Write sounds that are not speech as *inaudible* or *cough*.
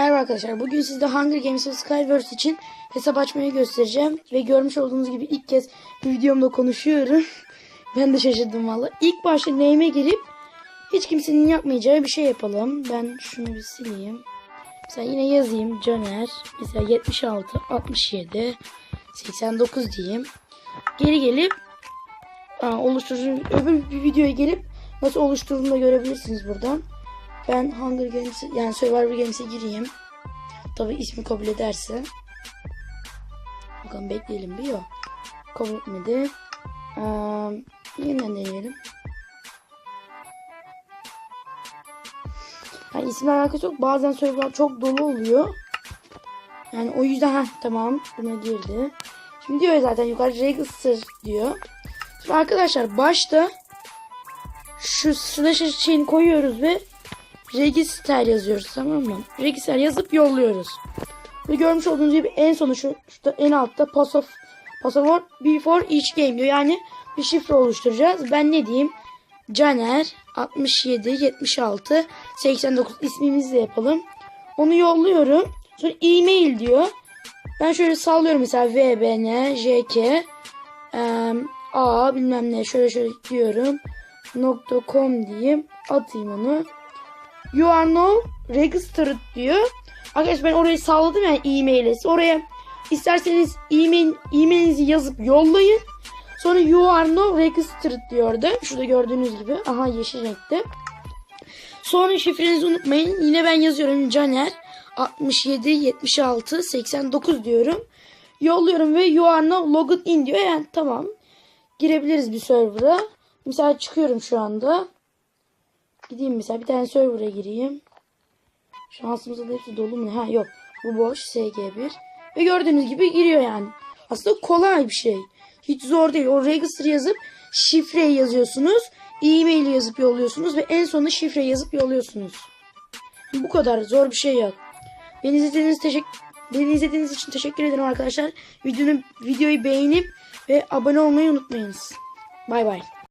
arkadaşlar. Bugün sizde Hunger Games ve Skyverse için hesap açmayı göstereceğim. Ve görmüş olduğunuz gibi ilk kez videomda konuşuyorum. *laughs* ben de şaşırdım valla. İlk başta name'e girip hiç kimsenin yapmayacağı bir şey yapalım. Ben şunu bir sileyim. Mesela yine yazayım. Caner. Mesela 76, 67, 89 diyeyim. Geri gelip aa, oluşturucu öbür bir videoya gelip nasıl oluşturduğunu da görebilirsiniz buradan. Ben Hunger Games yani Survivor Games'e gireyim. Tabi ismi kabul ederse. Bakalım bekleyelim bir yok. Kabul etmedi. Ee, yeniden deneyelim. Yani isimle alakası yok. Bazen serverlar çok dolu oluyor. Yani o yüzden ha tamam buna girdi. Şimdi diyor zaten yukarı register diyor. Şimdi arkadaşlar başta şu slash şeyini koyuyoruz ve register yazıyoruz tamam mı? Register yazıp yolluyoruz. Ve görmüş olduğunuz gibi en sonu şu şurada en altta pass of password before each game diyor. Yani bir şifre oluşturacağız. Ben ne diyeyim? Caner 67 76 89 ismimizi de yapalım. Onu yolluyorum. Sonra e-mail diyor. Ben şöyle sallıyorum mesela vbn jk em, a bilmem ne şöyle şöyle diyorum. .com diyeyim. Atayım onu. You are now registered diyor. Arkadaşlar ben orayı salladım yani e-mail'e. Oraya isterseniz e-mail, e-mailinizi yazıp yollayın. Sonra you are now registered diyordu. Şurada gördüğünüz gibi. Aha yeşil renkte. Sonra şifrenizi unutmayın. Yine ben yazıyorum Caner 67 76 89 diyorum. Yolluyorum ve you are now logged in diyor. Yani tamam. Girebiliriz bir server'a. Mesela çıkıyorum şu anda. Gideyim mesela bir tane server'a gireyim. Şansımıza da hepsi dolu mu? Ha yok. Bu boş SG1. Ve gördüğünüz gibi giriyor yani. Aslında kolay bir şey. Hiç zor değil. O register yazıp şifreyi yazıyorsunuz. E-mail yazıp yolluyorsunuz ve en sonunda şifre yazıp yolluyorsunuz. Bu kadar zor bir şey yok. Beni izlediğiniz teşekkür Beni izlediğiniz için teşekkür ederim arkadaşlar. Videonun videoyu beğenip ve abone olmayı unutmayınız. Bay bay.